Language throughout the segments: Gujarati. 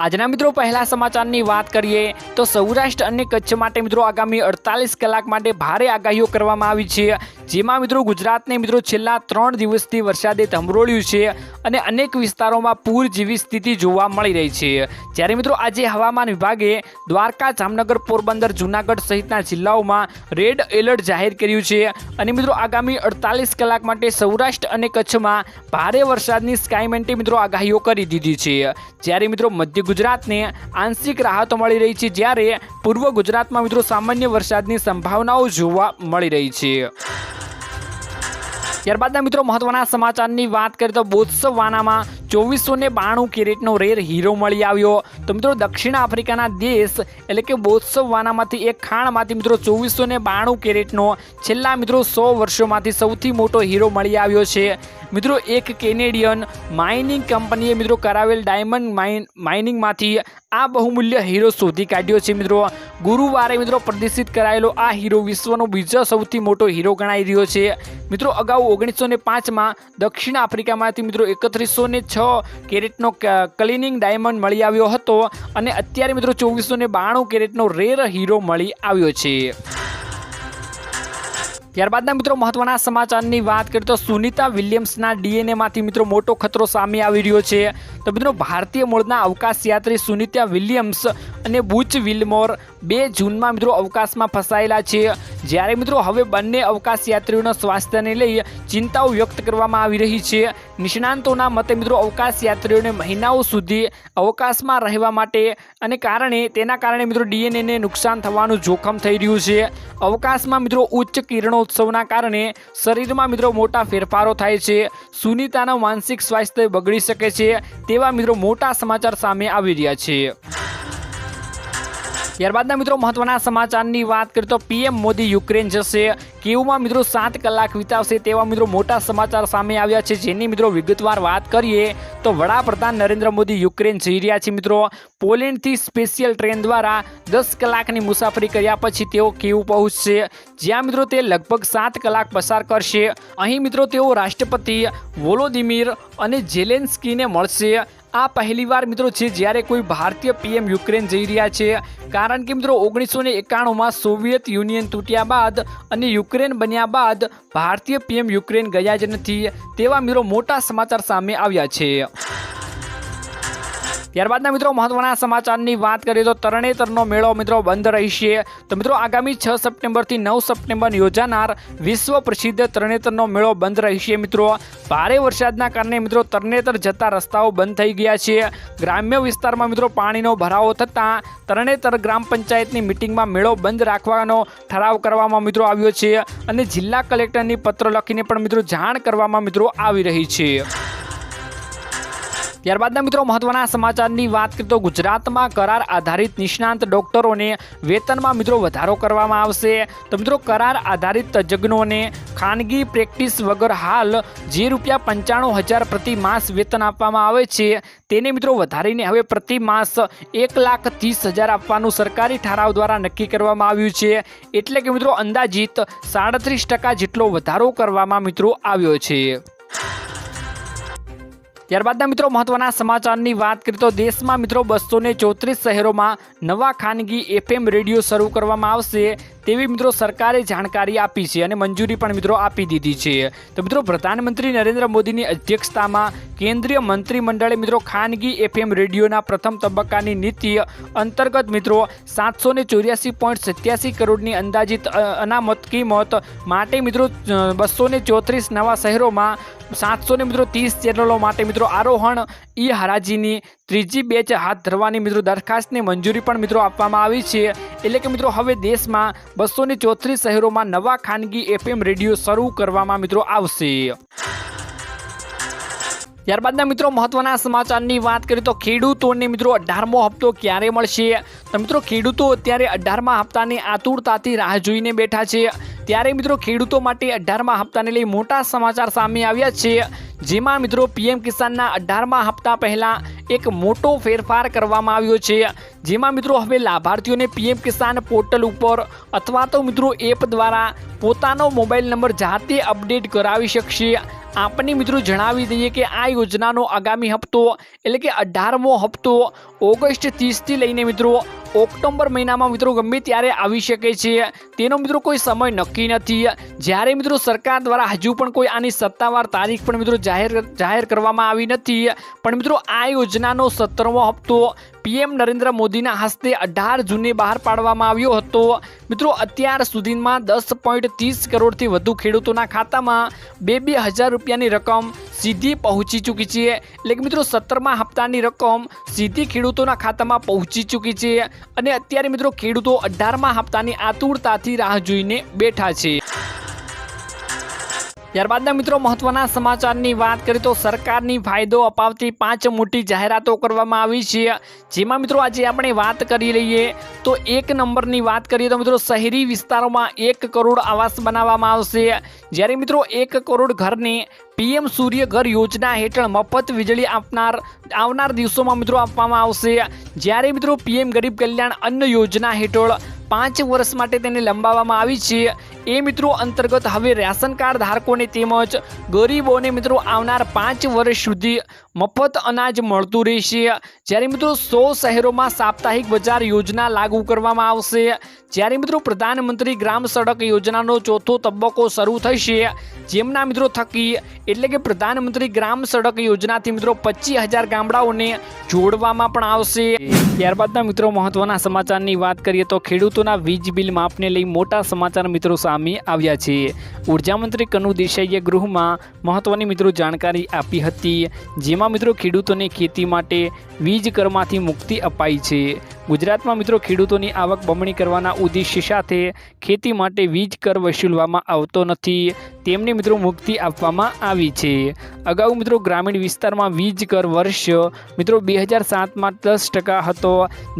આજના મિત્રો, પહેલા સમાચારની વાત કરીએ તો સૌરાષ્ટ્ર અને કચ્છ માટે મિત્રો, આગામી અડતાલીસ કલાક માટે ભારે આગાહીઓ કરવામાં આવી છે. જેમાં મિત્રો, ગુજરાતને મિત્રો, છેલ્લા ત્રણ દિવસથી વરસાદે ધમરોળ્યું છે અને અનેક વિસ્તારોમાં પૂર જેવી સ્થિતિ જોવા મળી રહી છે. જ્યારે મિત્રો, આજે હવામાન વિભાગે દ્વારકા, જામનગર, પોરબંદર, જૂનાગઢ સહિતના જિલ્લાઓમાં રેડ એલર્ટ જાહેર કર્યું છે અને મિત્રો, આગામી અડતાલીસ કલાક માટે સૌરાષ્ટ્ર અને કચ્છમાં ભારે વરસાદની સ્કાયમેન્ટે મિત્રો, આગાહીઓ કરી દીધી છે. જ્યારે મિત્રો, મધ્ય ગુજરાતને આંશિક રાહતો મળી રહી છે જ્યારે પૂર્વ ગુજરાતમાં મિત્રો સામાન્ય વરસાદની સંભાવનાઓ જોવા મળી રહી છે. ત્યારબાદના મિત્રો મહત્વના સમાચારની વાત કરીએ તો બોત્સવાનામાં ચોવીસો ને બાણું કેરેટનો રેર હીરો મળી આવ્યો. તો મિત્રો દક્ષિણ આફ્રિકાના દેશ એટલે કે બોત્સવાનામાંથી એક ખાણમાંથી મિત્રો ચોવીસો ને બાણું કેરેટનો છેલ્લા મિત્રો સો વર્ષોમાંથી સૌથી મોટો હીરો મળી આવ્યો છે. મિત્રો, એક કેનેડિયન માઇનિંગ કંપનીએ મિત્રો કરાવેલ ડાયમંડ માઇન માઇનિંગમાંથી આ બહુમૂલ્ય હીરો શોધી કાઢ્યો છે મિત્રો. ગુરુવારે મિત્રો પ્રદર્શિત કરાયેલો આ હીરો વિશ્વનો બીજો સૌથી મોટો હીરો ગણાઈ રહ્યો છે. મિત્રો, અગાઉ ઓગણીસો ને પાંચમાં દક્ષિણ આફ્રિકામાંથી મિત્રો એકત્રીસો ને છ કેરેટનો ક્લિનિંગ ડાયમંડ મળી આવ્યો હતો અને અત્યારે મિત્રો ચોવીસો ને બાણું કેરેટનો રેર હીરો મળી આવ્યો છે. ત્યારબાદના મિત્રો મહત્વના સમાચારની વાત કરીએ તો સુનિતા વિલિયમ્સના ડીએનએમાંથી મિત્રો મોટો ખતરો સામે આવી રહ્યો છે. તો મિત્રો ભારતીય મૂળના અવકાશ યાત્રી સુનિતા વિલિયમ્સ અને બુચ વિલમોર બે જૂનમાં મિત્રો અવકાશમાં ફસાયેલા છે. જ્યારે મિત્રો હવે બંને અવકાશ યાત્રીઓના સ્વાસ્થ્યને લઈ ચિંતાઓ વ્યક્ત કરવામાં આવી રહી છે. નિષ્ણાંતોના મતે મિત્રો અવકાશ યાત્રીઓને મહિનાઓ સુધી અવકાશમાં રહેવા માટે અને કારણે તેના કારણે મિત્રો ડીએનએને નુકસાન થવાનું જોખમ થઈ રહ્યું છે. અવકાશમાં મિત્રો ઉચ્ચ કિરણોત્સવના કારણે શરીરમાં મિત્રો મોટા ફેરફારો થાય છે. સુનિતાનો માનસિક સ્વાસ્થ્ય બગડી શકે છે તેવા મિત્રો મોટા સમાચાર સામે આવી રહ્યા છે. ત્યારબાદના મિત્રો મહત્વના સમાચારની વાત કરીએ તો પીએમ મોદી યુક્રેન જશે. કેવમાં મિત્રો સાત કલાક વિતાવશે તેવા મિત્રો મોટા સમાચાર સામે આવ્યા છે. જેની મિત્રો વિગતવાર વાત કરીએ તો વડાપ્રધાન નરેન્દ્ર મોદી યુક્રેન જઈ રહ્યા છે મિત્રો. પોલેન્ડથી સ્પેશિયલ ટ્રેન દ્વારા દસ કલાકની મુસાફરી કર્યા પછી તેઓ કેવ પહોંચશે. જ્યાં મિત્રો તે લગભગ સાત કલાક પસાર કરશે. અહીં મિત્રો તેઓ રાષ્ટ્રપતિ વોલોદિમીર અને જેલેન્સ્કીને મળશે. આ પહેલીવાર મિત્રો છે, જ્યારે કોઈ ભારતીય પીએમ યુક્રેન જઈ રહ્યા છે. કારણ કે મિત્રો, ઓગણીસો ને એકાણુંમાં સોવિયત યુનિયન તૂટ્યા બાદ અને યુક્રેન બન્યા બાદ ભારતીય પીએમ યુક્રેન ગયા જ નથી. તેવા મિત્રો મોટા સમાચાર સામે આવ્યા છે. ત્યારબાદના મિત્રો મહત્વના સમાચારની વાત કરીએ તો તરણેતરનો મેળો મિત્રો બંધ રહેશે તો મિત્રો આગામી છ સપ્ટેમ્બરથી નવ સપ્ટેમ્બર યોજાનાર વિશ્વ પ્રસિદ્ધ તરણેતરનો મેળો બંધ રહેશે મિત્રો. ભારે વરસાદના કારણે મિત્રો તરણેતર જતા રસ્તાઓ બંધ થઈ ગયા છે. ગ્રામ્ય વિસ્તારમાં મિત્રો પાણીનો ભરાવો થતાં તરણેતર ગ્રામ પંચાયતની મિટિંગમાં મેળો બંધ રાખવાનો ઠરાવ કરવામાં મિત્રો આવ્યો છે અને જિલ્લા કલેક્ટરની પત્ર લખીને પણ મિત્રો જાણ કરવામાં મિત્રો આવી રહી છે. ત્યારબાદના મિત્રો મહત્વના સમાચારની વાત કરીએ તો ગુજરાતમાં કરાર આધારિત નિષ્ણાંત ડોક્ટરોને વેતનમાં મિત્રો વધારો કરવામાં આવશે. તો મિત્રો કરાર આધારિત તજજ્ઞોને ખાનગી પ્રેક્ટિસ વગર હાલ જે રૂપિયા પંચાણું હજાર પ્રતિ માસ વેતન આપવામાં આવે છે, તેને મિત્રો વધારીને હવે પ્રતિ માસ એક લાખ ત્રીસ હજાર આપવાનું સરકારી ઠરાવ દ્વારા નક્કી કરવામાં આવ્યું છે. એટલે કે મિત્રો અંદાજિત સાડત્રીસ ટકા જેટલો વધારો કરવામાં મિત્રો આવ્યો છે. ત્યારબાદના મિત્રો મહત્વના સમાચારની વાત કરીએ તો દેશમાં મિત્રો બસો ચોત્રીસ શહેરોમાં નવા ખાનગી એફએમ રેડિયો શરૂ કરવામાં આવશે. તેવી મિત્રો સરકારે જાણકારી આપી છે અને મંજૂરી પણ મિત્રો આપી દીધી છે. તો મિત્રો પ્રધાનમંત્રી નરેન્દ્ર મોદીની અધ્યક્ષતામાં કેન્દ્રીય મંત્રીમંડળે મિત્રો ખાનગી એફએમ રેડિયોના પ્રથમ તબક્કાની નીતિ અંતર્ગત મિત્રો સાતસો ને ચોર્યાસી પોઈન્ટ સત્યાસી કરોડની અંદાજિત અનામત કિંમત માટે મિત્રો બસો ને ચોત્રીસ નવા શહેરોમાં સાતસો ને મિત્રો ત્રીસ ચેનલો માટે મિત્રો આરોહણ, ઈ હરાજીની ત્રીજી બેચ હાથ ધરવાની મિત્રો દરખાસ્તની મંજૂરી પણ મિત્રો આપવામાં આવી છે. એટલે કે મિત્રો, હવે દેશમાં બસો ને ચોત્રીસ શહેરોમાં નવા ખાનગી એફએમ રેડિયો શરૂ કરવામાં મિત્રો આવશે. ત્યારબાદના મિત્રો, મહત્વના સમાચારની વાત કરીએ તો ખેડૂતોને મિત્રો, અઢારમો હપ્તો ક્યારે મળશે? તો મિત્રો, ખેડૂતો અત્યારે અઢારમા હપ્તાની આતુરતાથી રાહ જોઈને બેઠા છે. ત્યારે મિત્રો ખેડૂતો માટે અઢારમા હપ્તાને લઈ મોટા સમાચાર સામે આવ્યા છે. જેમાં મિત્રો પીએમ કિસાનના અઢારમા હપ્તા પહેલાં એક મોટો ફેરફાર કરવામાં આવ્યો છે. જેમાં મિત્રો હવે લાભાર્થીઓને પીએમ કિસાન પોર્ટલ ઉપર અથવા તો મિત્રો એપ દ્વારા પોતાનો મોબાઈલ નંબર જાતે અપડેટ કરાવી શકશે. આપને મિત્રો જણાવી દઈએ કે આ યોજનાનો આગામી હપ્તો, એટલે કે અઢારમો હપ્તો, ઓગસ્ટ ત્રીસથી લઈને મિત્રો ઓક્ટોબર મહિનામાં મિત્રો ગમે ત્યારે આવી શકે છે. તેનો મિત્રો કોઈ સમય નક્કી નથી. જ્યારે મિત્રો સરકાર દ્વારા હજુ પણ કોઈ આની સત્તાવાર તારીખ પણ મિત્રો જાહેર જાહેર કરવામાં આવી નથી. પણ મિત્રો આ યોજનાનો સત્તરમો હપ્તો પીએમ નરેન્દ્ર મોદીના હસ્તે અઢાર જૂને બહાર પાડવામાં આવ્યો હતો. મિત્રો, અત્યાર સુધીમાં દસ પોઈન્ટ ત્રીસ કરોડથી વધુ ખેડૂતોના ખાતામાં બે બે હજાર રૂપિયાની રકમ સીધી પહોંચી ચૂકી છે. એટલે કે મિત્રો, સત્તરમા હપ્તાની રકમ સીધી ખેડૂતોના ખાતામાં પહોંચી ચૂકી છે અને અત્યારે મિત્રો ખેડૂતો અઢારમા હપ્તાની આતુરતાથી રાહ જોઈને બેઠા છે. ત્યારબાદના મિત્રો મહત્વના સમાચારની વાત કરીએ તો સરકારની ફાયદો અપાવતી પાંચ મોટી જાહેરાતો કરવામાં આવી છે. જેમાં મિત્રો આજે આપણે વાત કરી લઈએ તો એક નંબરની વાત કરીએ તો મિત્રો શહેરી વિસ્તારોમાં એક કરોડ આવાસ બનાવવામાં આવશે. જ્યારે મિત્રો એક કરોડ ઘરને પીએમ સૂર્ય ઘર યોજના હેઠળ મફત વીજળી આપનાર આવનાર દિવસોમાં મિત્રો આપવામાં આવશે. જ્યારે મિત્રો પીએમ ગરીબ કલ્યાણ અન્ન યોજના હેઠળ પાંચ વર્ષ માટે તેને લંબાવવામાં આવી છે. એ મિત્રો અંતર્ગત હવે રેશન કાર્ડ ધારકોને તેમજ ગરીબોને મિત્રો આવનાર પાંચ વર્ષ સુધી મફત અનાજ મળતું રહેશે. જ્યારે મિત્રો સો શહેરોમાં સાપ્તાહિક બજાર યોજના લાગુ કરવામાં આવશે. જ્યારે મિત્રો પ્રધાનમંત્રી ગ્રામ સડક યોજનાનો ચોથો તબક્કો શરૂ થશે. જેમના મિત્રો થકી એટલે કે પ્રધાનમંત્રી ગ્રામ સડક યોજનાથી મિત્રો પચીસ હજાર ગામડાઓને જોડવામાં પણ આવશે. ત્યારબાદના મિત્રો મહત્વના સમાચારની વાત કરીએ તો ખેડૂતોના વીજ બિલ માપને લઈ મોટા સમાચાર મિત્રો સામે આવ્યા છે. ઉર્જામંત્રી કનુ દેસાઈએ ગૃહમાં મહત્વની મિત્રો જાણકારી આપી હતી. જેમાં મિત્રો ખેડૂતોને ખેતી માટે વીજ કરમાંથી મુક્તિ અપાઈ છે. ગુજરાતમાં મિત્રો ખેડૂતોની આવક બમણી કરવાના ઉદ્દેશ્ય સાથે ખેતી માટે વીજ કર વસૂલવામાં આવતો નથી. તેમને મિત્રો મુક્તિ આપવામાં આવી છે. અગાઉ મિત્રો ગ્રામીણ વિસ્તારમાં વીજ કર વર્ષ મિત્રો બે હજાર સાતમાં દસ ટકા હતો,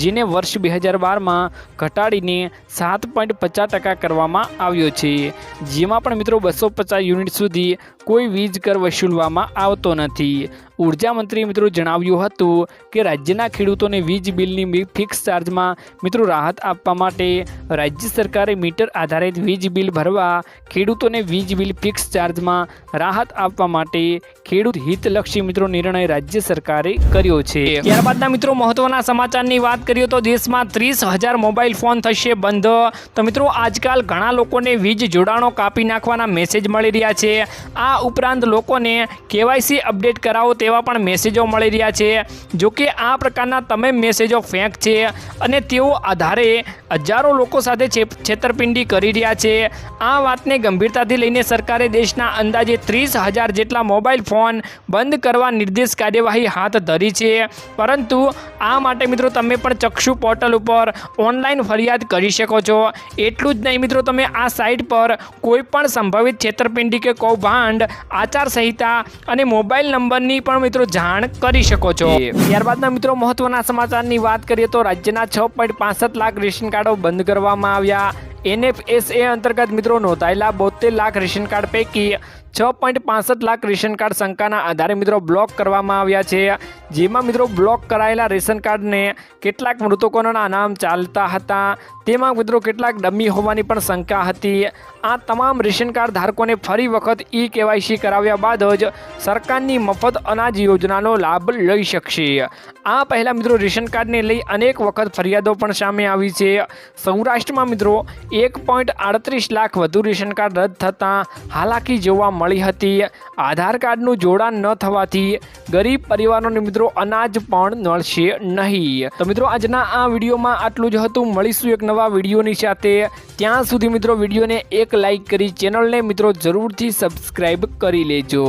જેને વર્ષ બે હજાર બારમાં ઘટાડીને સાત પોઈન્ટ પચાસ ટકા કરવામાં આવ્યો છે. જેમાં પણ મિત્રો બસો પચાસ યુનિટ સુધી કોઈ વીજ કર વસૂલવામાં આવતો નથી. ઊર્જા મંત્રી મિત્રો જણાવ્યું હતું કે રાજ્યના ખેડૂતોને વીજ બિલની ફિક્સ ચાર્જમાં મિત્રો રાહત આપવા માટે રાજ્ય સરકારે મીટર આધારિત વીજ બિલ ભરવા ખેડૂતોને વીજ બિલ ફિક્સ ચાર્જમાં રાહત આપવા માટે ખેડૂત હિતલક્ષી મિત્રો નિર્ણય રાજ્ય સરકારે કર્યો છે. ત્યારબાદના મિત્રો મહત્વના સમાચારની વાત કરીએ તો દેશમાં ત્રીસ હજાર મોબાઈલ ફોન થશે બંધ. તો મિત્રો આજકાલ ઘણા લોકોને વીજ જોડાણો કાપી નાખવાના મેસેજ મળી રહ્યા છે. આ ઉપરાંત લોકોને કેવાયસી અપડેટ કરાવો તેવા પણ મેસેજો મળી રહ્યા છે. જો કે આ પ્રકારના તમામ મેસેજો ફેંક છે અને તેઓ આધારે હજારો લોકો સાથે છેતરપિંડી કરી રહ્યા છે. આ વાતને ગંભીરતાથી લઈને સરકારે દેશના અંદાજે ત્રીસ હજાર જેટલા મોબાઈલ ફોન બંધ કરવા નિર્દેશ કાર્યવાહી હાથ ધરી છે. પરંતુ આ માટે મિત્રો તમે પણ ચક્ષુ પોર્ટલ ઉપર ઓનલાઈન ફરિયાદ કરી શકો છો. એટલું જ નહીં મિત્રો, તમે આ સાઇટ પર કોઈપણ સંભવિત છેતરપિંડી કે કૌભાંડ આચારસંહિતા અને મોબાઈલ નંબરની પણ મિત્રો જાણ કરી શકો છો. ત્યારબાદના મિત્રો મહત્વના સમાચારની વાત કરીએ તો રાજ્યના છ લાખ રેશન કાર્ડો બંધ કરવામાં આવ્યા. એનએફએસએ અંતર્ગત મિત્રો નોંધાયેલા બોતેર લાખ રેશન કાર્ડ પૈકી છ પોઈન્ટ પાસઠ લાખ રેશન કાર્ડ શંકાના આધારે મિત્રો બ્લોક કરવામાં આવ્યા છે. જેમાં મિત્રો બ્લોક કરાયેલા રેશન કાર્ડને કેટલાક મૃતકોના નામ ચાલતા હતા. તેમાં મિત્રો કેટલાક ડમી હોવાની પણ શંકા હતી. આ તમામ રેશન કાર્ડ ધારકોને ફરી વખત ઈ કેવાયસી કરાવ્યા બાદ જ સરકારની મફત અનાજ યોજનાનો લાભ લઈ શકશે. આ પહેલાં મિત્રો રેશન કાર્ડને લઈ અનેક વખત ફરિયાદો પણ સામે આવી છે. સૌરાષ્ટ્રમાં મિત્રો એક પોઈન્ટ આડત્રીસ લાખ વધુ રેશન કાર્ડ રદ થતાં હાલાકી જોવા મળી હતી. આધાર કાર્ડનું જોડાણ ન થવાથી ગરીબ પરિવારોને મિત્રો અનાજ પણ મળશે નહીં. તો મિત્રો, આજના આ વિડીયોમાં આટલું જ હતું. મળીશું એક નવા વિડીયોની સાથે. ત્યાં સુધી મિત્રો વિડીયોને એક લાઈક કરી ચેનલને મિત્રો જરૂરથી સબસ્ક્રાઈબ કરી લેજો.